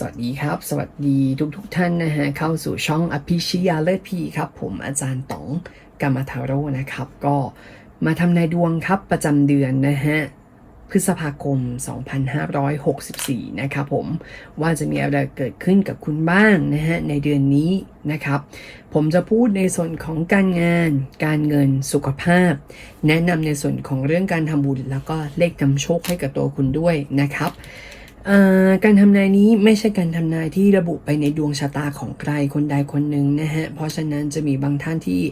สวัสดีครับ สวัสดีทุกทุกท่านนะฮะเข้าสู่ช่องอภิชยาเลิศพีครับผมอาจารย์ต๋องกามาทาโร่นะครับ ก็มาทำนายดวงครับประจำเดือนนะฮะพฤษภาคม 2564 นะครับผมว่าจะมีอะไรเกิดขึ้นกับคุณบ้างนะฮะในเดือนนี้นะครับ ผมจะพูดในส่วนของการงาน การเงินสุขภาพ แนะนำในส่วนของเรื่องการทำบุญแล้วก็เลขนำโชคให้กับตัวคุณด้วยนะครับ การทำนายนี้ไม่ใช่การทำนายที่ระบุไปในดวงชะตาของใครคนใดคนหนึ่งนะฮะ เพราะฉะนั้นจะมีบางท่านที่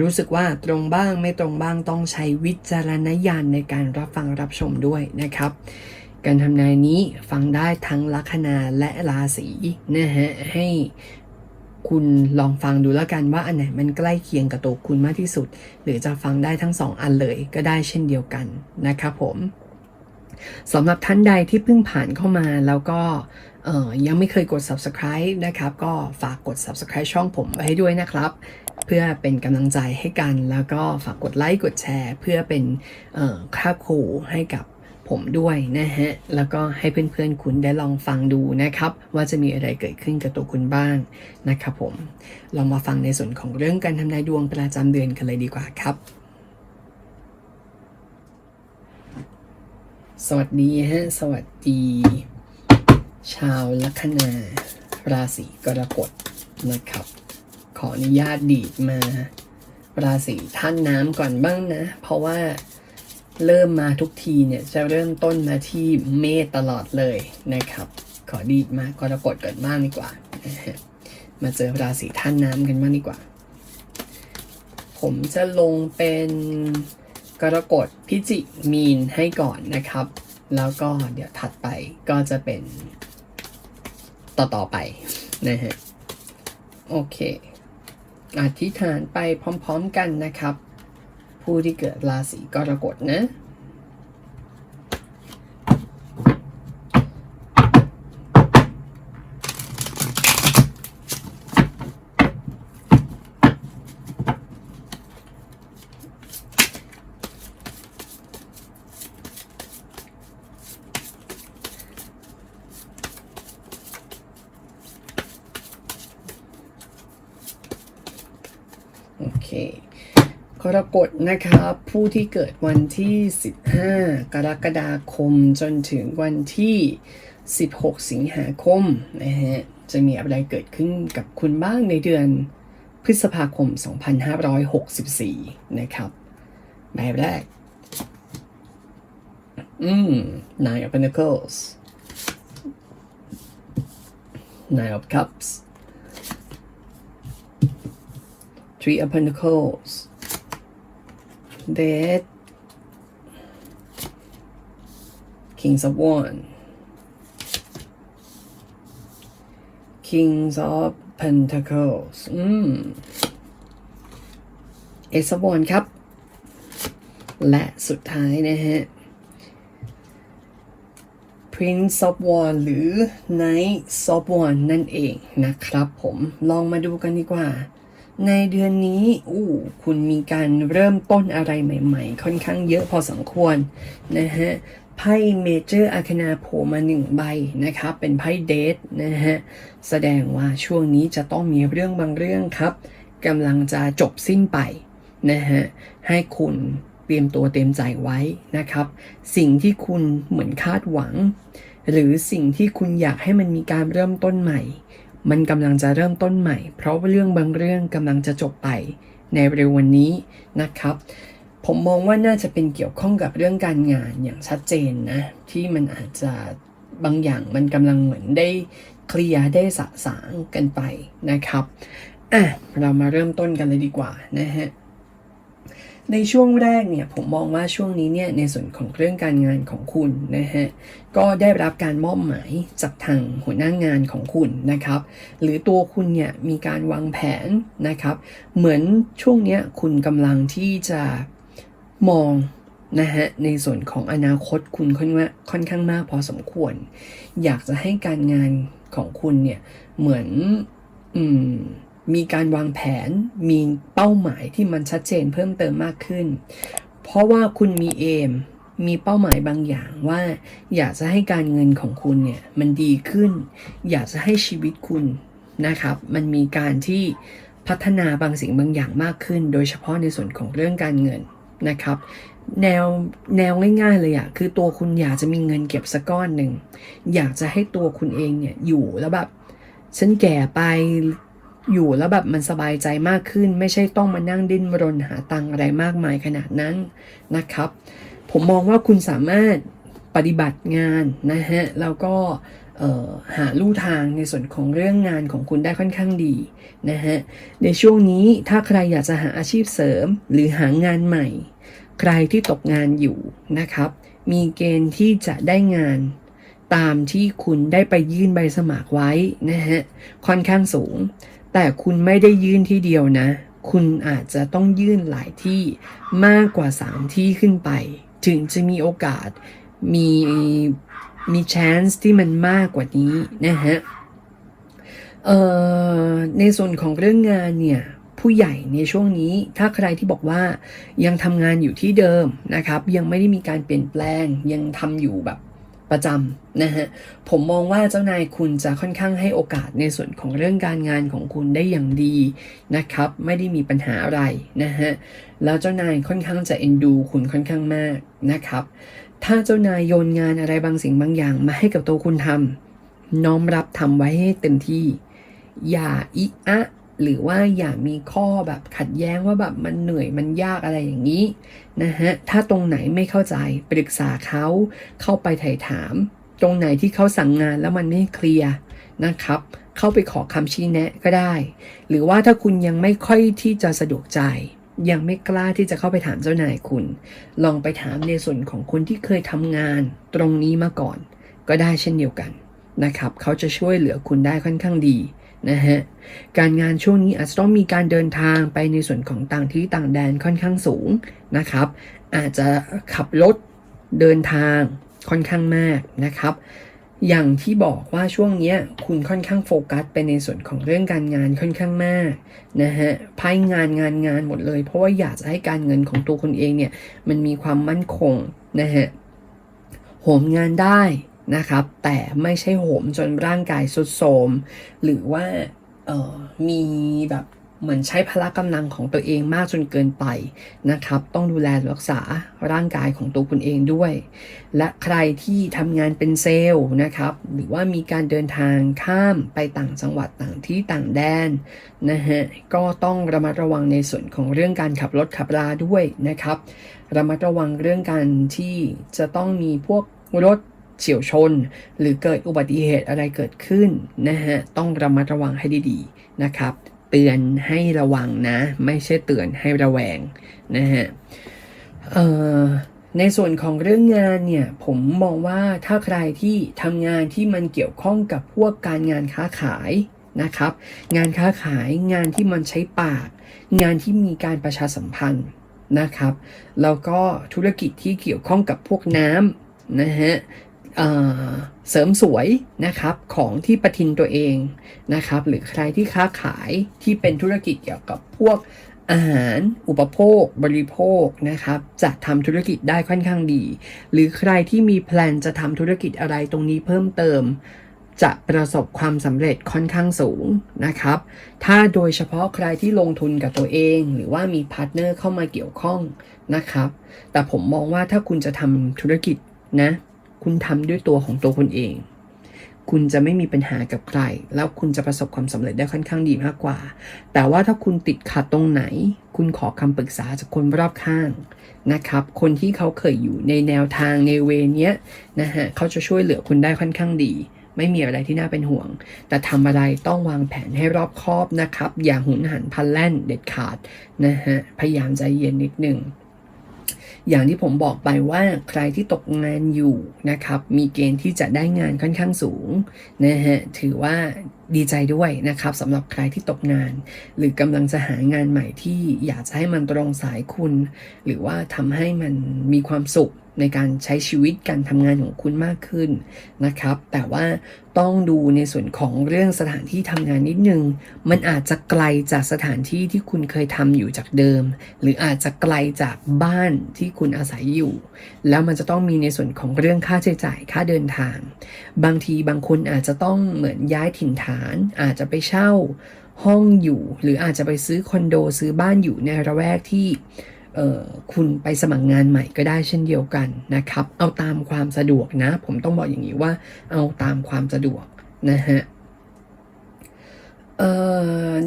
รู้สึกว่าตรงบ้างไม่ตรงบ้างต้องใช้วิจารณญาณในการรับฟังรับชมด้วยนะครับ การทำนายนี้ฟังได้ทั้งลัคนาและราศีนะฮะให้คุณลองฟังดูแล้วกันว่าอันไหนมันใกล้เคียงกับตัวคุณมากที่สุด หรือจะฟังได้ทั้งสองอันเลยก็ได้เช่นเดียวกันนะครับผม สำหรับท่านใดที่เพิ่งผ่านเข้ามาแล้วก็ยังไม่เคยกด subscribe นะครับ ก็ฝากกด subscribe ช่องผมไว้ให้ด้วยนะครับ เพื่อเป็นกำลังใจให้กัน แล้วก็ฝากกดไลค์กดแชร์ เพื่อเป็นค่าครูให้กับผมด้วยนะฮะ แล้วก็ให้เพื่อนๆคุณได้ลองฟังดูนะครับ ว่าจะมีอะไรเกิดขึ้นกับตัวคุณบ้างนะครับผมเรามาฟังในส่วนของเรื่องการทำนายดวงประจำเดือนกันเลยดีกว่าครับ สวัสดีฮะ สวัสดี ชาวลัคนา ราศีกรกฎนะครับ ขออนุญาตดีดมา ราศีท่านน้ำก่อนบ้างนะ เพราะว่าเริ่มมาทุกทีเนี่ย จะเริ่มต้นมาที่เมษตลอดเลยนะครับ ขอดีดมากรกฎก่อนบ้างดีกว่า มาเจอราศีท่านน้ำกันบ้างดีกว่า ผมจะลงเป็น กรกฎพิจิมีนให้ก่อนนะครับ แล้วก็เดี๋ยวถัดไปก็จะเป็นต่อต่อไปนะฮะโอเคอธิษฐานไปพร้อมๆกันนะครับ ผู้ที่เกิดราศีกรกฎนะ เคกรกฎนะครับผู้ที่เกิดวันที่ 15 กรกฎาคมจนถึงวันที่ 16 สิงหาคมนะฮะจะมีอะไรเกิดขึ้นกับคุณบ้างในเดือนพฤษภาคม 2564 นะครับใบแรก อืม Nine of Pentacles Nine of Cups Three of Pentacles Dead Kings of Wands Kings of Pentacles อืม Ace of Wands ครับ และสุดท้ายนะฮะ Prince of Wands หรือ Knight of Wands นั่นเองนะครับผม ลองมาดูกันดีกว่า ในเดือนนี้อู้คุณมีการเริ่มต้นอะไรใหม่ ๆ ค่อนข้างเยอะพอสมควรนะฮะไพ่เมเจอร์อาคนาโผล่มาหนึ่งใบนะครับ เป็นไพ่เดทนะฮะ แสดงว่าช่วงนี้จะต้องมีเรื่องบางเรื่องครับกำลังจะจบสิ้นไปนะฮะ ให้คุณเตรียมตัวเตรียมใจไว้นะครับ สิ่งที่คุณเหมือนคาดหวัง หรือสิ่งที่คุณอยากให้มันมีการเริ่มต้นใหม่ มันกำลังจะเริ่มต้นใหม่ เพราะเรื่องบางเรื่องกำลังจะจบไปในเร็ววันนี้นะครับ ผมมองว่าน่าจะเป็นเกี่ยวข้องกับเรื่องการงานอย่างชัดเจนนะ ที่มันอาจจะบางอย่างมันกำลังเหมือนได้เคลียร์ได้สะสางกันไปนะครับอะเรามาเริ่มต้นกันเลยดีกว่านะฮะ ในช่วงแรกเนี่ยผมมองว่าช่วงนี้เนี่ยในส่วนของเรื่องการงานของคุณนะฮะก็ได้รับการมอบหมายจากทางหัวหน้างานของคุณนะครับ หรือตัวคุณเนี่ยมีการวางแผนนะครับ เหมือนช่วงเนี้ยคุณกำลังที่จะมองนะฮะในส่วนของอนาคตคุณค่อนว่าค่อนข้างมากพอสมควร อยากจะให้การงานของคุณเนี่ยเหมือนอืม มีการวางแผน มีเป้าหมายที่มันชัดเจนเพิ่มเติมมากขึ้น เพราะว่าคุณมีเอม มีเป้าหมายบางอย่างว่า อยากจะให้การเงินของคุณเนี่ยมันดีขึ้น อยากจะให้ชีวิตคุณนะครับ มันมีการที่พัฒนาบางสิ่งบางอย่างมากขึ้น โดยเฉพาะในส่วนของเรื่องการเงินนะครับ แนวแนวง่ายๆเลยอะคือตัวคุณอยากจะมีเงินเก็บสักก้อนหนึ่งอยากจะให้ตัวคุณเองเนี่ยอยู่แล้วแบบฉันแก่ไป อยู่แล้วแบบมันสบายใจมากขึ้น ไม่ใช่ต้องมานั่งดิ้นรนหาตังอะไรมากมายขนาดนั้นนะครับ ผมมองว่าคุณสามารถปฏิบัติงานนะฮะแล้วก็หาลู่ทางในส่วนของเรื่องงานของคุณได้ค่อนข้างดีนะฮะในช่วงนี้ถ้าใครอยากจะหาอาชีพเสริมหรือหางานใหม่ ใครที่ตกงานอยู่นะครับ มีเกณฑ์ที่จะได้งานตามที่คุณได้ไปยื่นใบสมัครไว้นะฮะค่อนข้างสูง แต่คุณไม่ได้ยื่นที่เดียวนะ คุณอาจจะต้องยื่นหลายที่มากกว่า 3 ที่ขึ้นไป ถึงจะมีโอกาสมีมี chance ที่มันมากกว่านี้นะฮะเอ่อในส่วนของเรื่องงานเนี่ยผู้ใหญ่ในช่วงนี้ถ้าใครที่บอกว่ายังทำงานอยู่ที่เดิมนะครับ ยังไม่ได้มีการเปลี่ยนแปลงยังทำอยู่แบบ ประจำนะฮะผมมองว่าเจ้านายคุณจะค่อนข้างให้โอกาสในส่วนของเรื่องการงานของคุณได้อย่างดีนะครับ ไม่ได้มีปัญหาอะไรนะฮะแล้วเจ้านายค่อนข้างจะเอ็นดูคุณค่อนข้างมากนะครับ ถ้าเจ้านายโยนงานอะไรบางสิ่งบางอย่างมาให้กับตัวคุณทำน้อมรับทำไว้ให้เต็มที่ อย่าอิอะ หรือว่าอย่ามีข้อแบบขัดแย้งว่าแบบมันเหนื่อยมันยากอะไรอย่างนี้นะฮะถ้าตรงไหนไม่เข้าใจปรึกษาเขาเข้าไปไถ่ถาม ตรงไหนที่เขาสั่งงานแล้วมันไม่เคลียร์นะครับ เข้าไปขอคำชี้แนะก็ได้ หรือว่าถ้าคุณยังไม่ค่อยที่จะสะดวกใจ ยังไม่กล้าที่จะเข้าไปถามเจ้านายคุณ ลองไปถามในส่วนของคนที่เคยทำงานตรงนี้มาก่อน ก็ได้เช่นเดียวกันนะครับ เขาจะช่วยเหลือคุณได้ค่อนข้างดี นะฮะการงานช่วงนี้อาจจะต้องมีการเดินทางไปในส่วนของต่างที่ต่างแดนค่อนข้างสูงนะครับ อาจจะขับรถเดินทางค่อนข้างมากนะครับ อย่างที่บอกว่าช่วงนี้คุณค่อนข้างโฟกัสไปในส่วนของเรื่องการงานค่อนข้างมากนะฮะไพ่งานงานงานหมดเลย เพราะว่าอยากจะให้การเงินของตัวคุณเองเนี่ยมันมีความมั่นคงนะฮะโหมงานได้ นะครับ แต่ไม่ใช่โหมจนร่างกายสุดโทมหรือว่าเออมีแบบเหมือนใช้พละกำลังของตัวเองมากจนเกินไปนะครับ ต้องดูแลรักษาร่างกายของตัวคุณเองด้วย และใครที่ทำงานเป็นเซลล์นะครับ หรือว่ามีการเดินทางข้ามไปต่างจังหวัดต่างที่ต่างแดนนะฮะก็ต้องระมัดระวังในส่วนของเรื่องการขับรถขับราด้วยนะครับ ระมัดระวังเรื่องการที่จะต้องมีพวกรถ เฉียวชน หรือเกิดอุบัติเหตุอะไรเกิดขึ้นนะฮะต้องระมัดระวังให้ดีๆนะครับ เตือนให้ระวังนะ ไม่ใช่เตือนให้ระแวงนะฮะในส่วนของเรื่องงานเนี่ยผมมองว่าถ้าใครที่ทำงานที่มันเกี่ยวข้องกับพวกการงานค้าขายนะครับ งานค้าขายงานที่มันใช้ปาก งานที่มีการประชาสัมพันธ์นะครับ แล้วก็ธุรกิจที่เกี่ยวข้องกับพวกน้ำนะฮะ เสริมสวยนะครับของที่ประทินตัวเองนะครับ หรือใครที่ค้าขายที่เป็นธุรกิจเกี่ยวกับพวกอาหารอุปโภค บริโภคนะครับ จะทำธุรกิจได้ค่อนข้างดี หรือใครที่มีแพลนจะทำธุรกิจอะไรตรงนี้เพิ่มเติม จะประสบความสำเร็จค่อนข้างสูงนะครับ ถ้าโดยเฉพาะใครที่ลงทุนกับตัวเอง หรือว่ามีพาร์ทเนอร์เข้ามาเกี่ยวข้องนะครับ แต่ผมมองว่าถ้าคุณจะทำธุรกิจนะ คุณทำด้วยตัวของตัวคุณเอง คุณจะไม่มีปัญหากับใคร แล้วคุณจะประสบความสำเร็จได้ค่อนข้างดีมากกว่า แต่ว่าถ้าคุณติดขัดตรงไหน คุณขอคำปรึกษาจากคนรอบข้างนะครับ คนที่เขาเคยอยู่ในแนวทางในเวเนี้ยนะฮะเขาจะช่วยเหลือคุณได้ค่อนข้างดีไม่มีอะไรที่น่าเป็นห่วง แต่ทำอะไรต้องวางแผนให้รอบคอบนะครับ อย่าหุนหันพลันแล่นเด็ดขาดนะฮะ พยายามใจเย็นนิดนึง อย่างที่ผมบอกไปว่าใครที่ตกงานอยู่นะครับ มีเกณฑ์ที่จะได้งานค่อนข้างสูงนะฮะถือว่าดีใจด้วยนะครับสำหรับใครที่ตกงาน หรือกำลังจะหางานใหม่ที่อยากจะให้มันตรงสายคุณ หรือว่าทำให้มันมีความสุข ในการใช้ชีวิตการทำงานของคุณมากขึ้นนะครับ แต่ว่าต้องดูในส่วนของเรื่องสถานที่ทำงานนิดนึง มันอาจจะไกลจากสถานที่ที่คุณเคยทำอยู่จากเดิม หรืออาจจะไกลจากบ้านที่คุณอาศัยอยู่ แล้วมันจะต้องมีในส่วนของเรื่องค่าใช้จ่ายค่าเดินทาง บางทีบางคนอาจจะต้องเหมือนย้ายถิ่นฐาน อาจจะไปเช่าห้องอยู่ หรืออาจจะไปซื้อคอนโดซื้อบ้านอยู่ในระแวกที่ คุณไปสมัครงานใหม่ก็ได้เช่นเดียวกันนะครับ เอาตามความสะดวกนะ ผมต้องบอกอย่างนี้ว่าเอาตามความสะดวกนะฮะ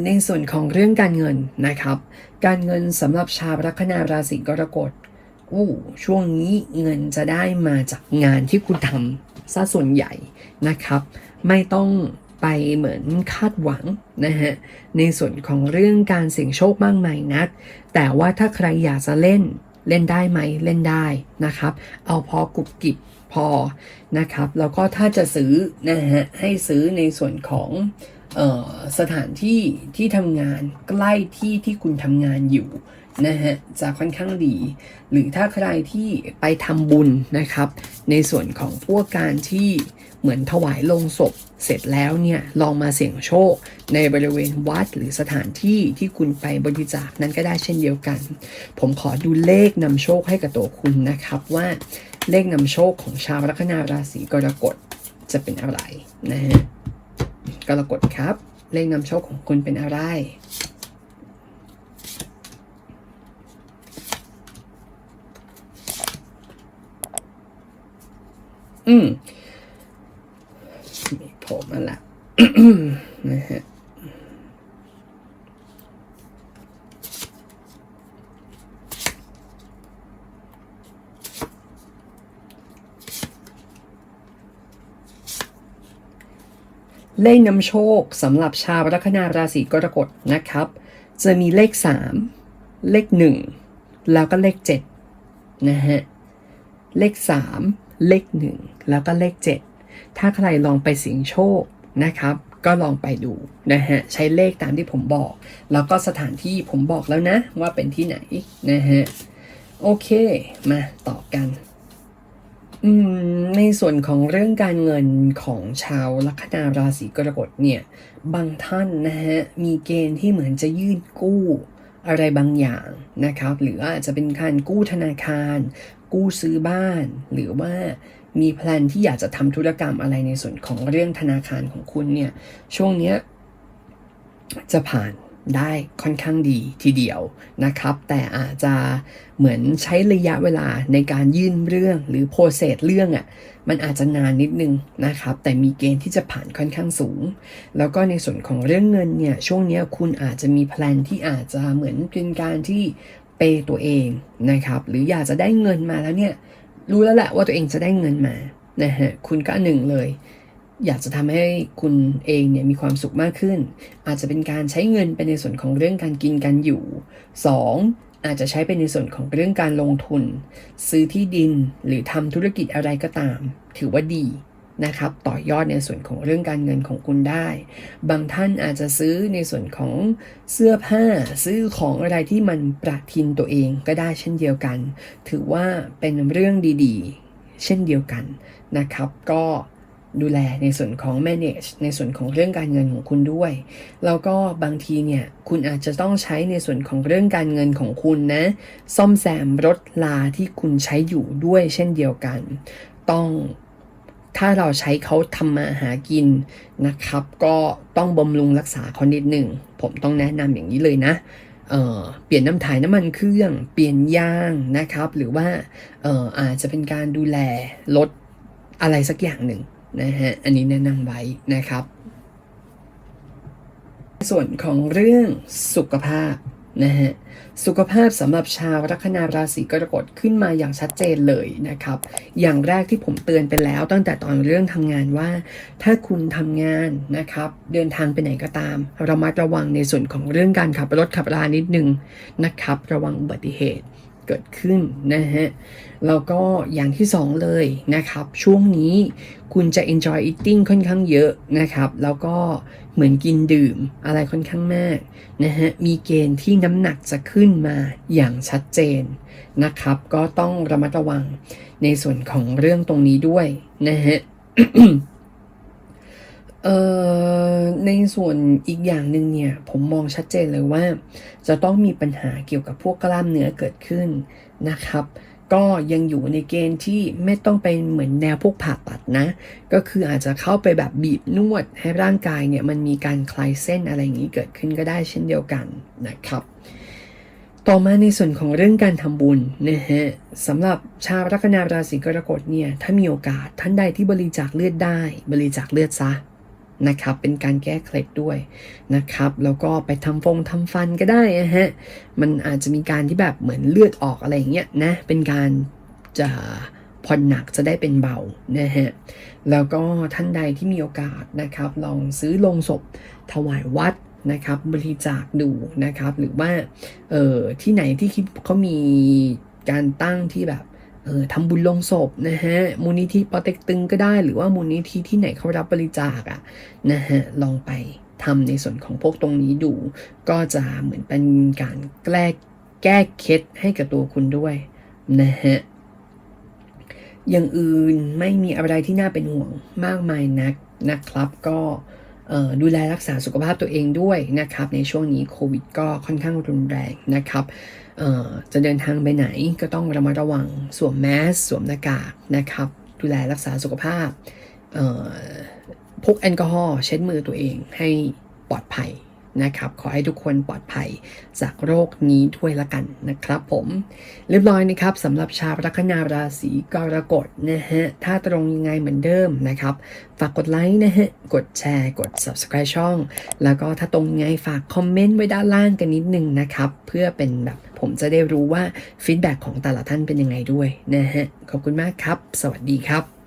ในส่วนของเรื่องการเงินนะครับ การเงินสำหรับชาวลัคนาราศีกรกฎอู้ช่วงนี้เงินจะได้มาจากงานที่คุณทำซะส่วนใหญ่นะครับ ไม่ต้อง ไปเหมือนคาดหวังนะฮะในส่วนของเรื่องการเสี่ยงโชคมากมายนัก แต่ว่าถ้าใครอยากจะเล่นเล่นได้ไหมเล่นได้นะครับ เอาพอกรุบกิบพอนะครับ แล้วก็ถ้าจะซื้อนะฮะให้ซื้อในส่วนของออสถานที่ที่ทำงานใกล้ที่ที่คุณทำงานอยู่นะฮะจะค่อนข้างดี หรือถ้าใครที่ไปทำบุญนะครับ ในส่วนของพวกการที่ เหมือนถวายลงศพ เสร็จแล้วเนี่ยลองมาเสี่ยงโชค ในบริเวณวัดหรือสถานที่ที่คุณไปบริจาคนั้นก็ได้เช่นเดียวกัน ผมขอดูเลขนำโชคให้กับตัวคุณนะครับว่าเลขนำโชคของชาวลัคนาราศีกรกฎจะเป็นอะไรนะฮะกรกฎครับ เลขนำโชคของคุณเป็นอะไรอืม ผมีผมมาละนะฮะเลขนำโชคสำหรับชาวลัคนาราศีกรกฎนะครับ จะมีเลข 3 เลข 1 แล้วก็เลข7นะฮะเลข 3 เลข 1 แล้วก็เลข 7 ถ้าใครลองไปเสี่ยงโชคนะครับ ก็ลองไปดูนะฮะใช้เลขตามที่ผมบอก แล้วก็สถานที่ผมบอกแล้วนะ ว่าเป็นที่ไหนนะฮะโอเค มาต่อกันอืมในส่วนของเรื่องการเงินของชาวลัคนาราศีกรกฎเนี่ย บางท่านนะฮะมีเกณฑ์ที่เหมือนจะยื่นกู้อะไรบางอย่างนะครับ หรืออาจจะเป็นการกู้ธนาคาร กู้ซื้อบ้าน หรือว่า มีแพลนที่อยากจะทำธุรกรรมอะไรในส่วนของเรื่องธนาคารของคุณเนี่ยช่วงเนี้ยจะผ่านได้ค่อนข้างดีทีเดียวนะครับ แต่อาจจะเหมือนใช้ระยะเวลาในการยื่นเรื่องหรือโปรเซสเรื่องอะ่ะมันอาจจะนานนิดนึงนะครับ แต่มีเกณฑ์ที่จะผ่านค่อนข้างสูง แล้วก็ในส่วนของเรื่องเงินเนี่ยช่วงนี้คุณอาจจะมีแพลนที่อาจจะเหมือนเป็นการที่เปย์ตัวเองนะครับ หรืออยากจะได้เงินมาแล้วเนี่ย รู้แล้วแหละว่าตัวเองจะได้เงินมานะฮะคุณก็หนึ่งเลย อยากจะทำให้คุณเองเนี่ยมีความสุขมากขึ้น อาจจะเป็นการใช้เงินไปในส่วนของเรื่องการกินการอยู่ 2. อาจจะใช้ไปในส่วนของเรื่องการลงทุน ซื้อที่ดินหรือทำธุรกิจอะไรก็ตาม ถือว่าดี นะครับต่อยอดในส่วนของเรื่องการเงินของคุณได้ บางท่านอาจจะซื้อในส่วนของเสื้อผ้า ซื้อของอะไรที่มันประทินตัวเองก็ได้เช่นเดียวกัน ถือว่าเป็นเรื่องดีๆ เช่นเดียวกันนะครับ ก็ดูแลในส่วนของ manage ในส่วนของเรื่องการเงินของคุณด้วย แล้วก็บางทีเนี่ย คุณอาจจะต้องใช้ในส่วนของเรื่องการเงินของคุณนะ ซ่อมแซมรถลาที่คุณใช้อยู่ด้วยเช่นเดียวกัน ต้อง ถ้าเราใช้เขาทำมาหากินนะครับ ก็ต้องบำรุงรักษาเขานิดหนึ่ง ผมต้องแนะนำอย่างนี้เลยนะเเปลี่ยนน้ำถ่ายน้ำมันเครื่อง เปลี่ยนยางนะครับ หรือว่าอออาจจะเป็นการดูแลรถอะไรสักอย่างหนึ่งนะฮะ อันนี้แนะนำไว้นะครับ ส่วนของเรื่องสุขภาพ นะฮะสุขภาพสำหรับชาวลัคนาราศีกรกฎขึ้นมาอย่างชัดเจนเลยนะครับ อย่างแรกที่ผมเตือนไปแล้วตั้งแต่ตอนเรื่องทำงานว่า ถ้าคุณทำงานนะครับ เดินทางไปไหนก็ตาม ระมัดระวังในส่วนของเรื่องการขับรถขับรานิดนึงนะครับ ระวังอุบัติเหตุ เกิดขึ้นนะฮะแล้วก็อย่างที่สองเลยนะครับ ช่วงนี้คุณจะ enjoy eating ค่อนข้างเยอะนะครับ แล้วก็เหมือนกินดื่มอะไรค่อนข้างมากนะฮะมีเกณฑ์ที่น้ำหนักจะขึ้นมาอย่างชัดเจนนะครับ ก็ต้องระมัดระวังในส่วนของเรื่องตรงนี้ด้วยนะฮะ เอ่อในส่วนอีกอย่างหนึ่งเนี่ย ผมมองชัดเจนเลยว่า จะต้องมีปัญหาเกี่ยวกับพวกกล้ามเนื้อเกิดขึ้นนะครับ ก็ยังอยู่ในเกณฑ์ที่ไม่ต้องเป็นเหมือนแนวพวกผ่าตัดนะ ก็คืออาจจะเข้าไปแบบบีบนวดให้ร่างกายเนี่ยมันมีการคลายเส้นอะไรอย่างนี้เกิดขึ้นก็ได้เช่นเดียวกันนะครับต่อมาในส่วนของเรื่องการทำบุญนะฮะสำหรับชาวลัคนาราศีกรกฎเนี่ยถ้ามีโอกาสท่านใดที่บริจาคเลือดได้ บริจาคเลือดซะ นะครับ เป็นการแก้เคล็ดด้วยนะครับ แล้วก็ไปทำฟงทำฟันก็ได้นะฮะ มันอาจจะมีการที่แบบเหมือนเลือดออกอะไรอย่างเงี้ยนะ เป็นการจะผ่อนหนักจะได้เป็นเบานะฮะ แล้วก็ท่านใดที่มีโอกาสนะครับ ลองซื้อลงศพถวายวัดนะครับ บริจาคดูนะครับ หรือว่าเออที่ไหนที่คิดเขามีการตั้งที่แบบ เออทำบุญลงศพนะฮะมูลนิธิปอเต็กตึงก็ได้ หรือว่ามูลนิธิที่ไหนเขารับบริจาคอะนะฮะลองไปทำในส่วนของพวกตรงนี้ดู ก็จะเหมือนเป็นการแก้แก้เคล็ดให้กับตัวคุณด้วยนะฮะอย่างอื่นไม่มีอะไรที่น่าเป็นห่วงมากมายนักนะครับ ก็ ดูแลรักษาสุขภาพตัวเองด้วยนะครับ ในช่วงนี้โควิดก็ค่อนข้างรุนแรงนะครับจะเดินทางไปไหนก็ต้องระมัดระวังสวมแมสสวมหน้ากากนะครับ ดูแลรักษาสุขภาพพกแอลกอฮอล์เช็ดมือตัวเองให้ปลอดภัย นะครับ ขอให้ทุกคนปลอดภัยจากโรคนี้ด้วยละกันนะครับผม เรียบร้อยนะครับสำหรับชาวลัคนาราศีกรกฎนะฮะ ถ้าตรงยังไงเหมือนเดิมนะครับ ฝากกดไลค์นะฮะ กดแชร์ กด subscribe ช่อง แล้วก็ถ้าตรงยังไงฝากคอมเมนต์ไว้ด้านล่างกันนิดนึงนะครับ เพื่อเป็นแบบผมจะได้รู้ว่าฟีดแบ็ของแต่ละท่านเป็นยังไงด้วยนะฮะ ขอบคุณมากครับ สวัสดีครับ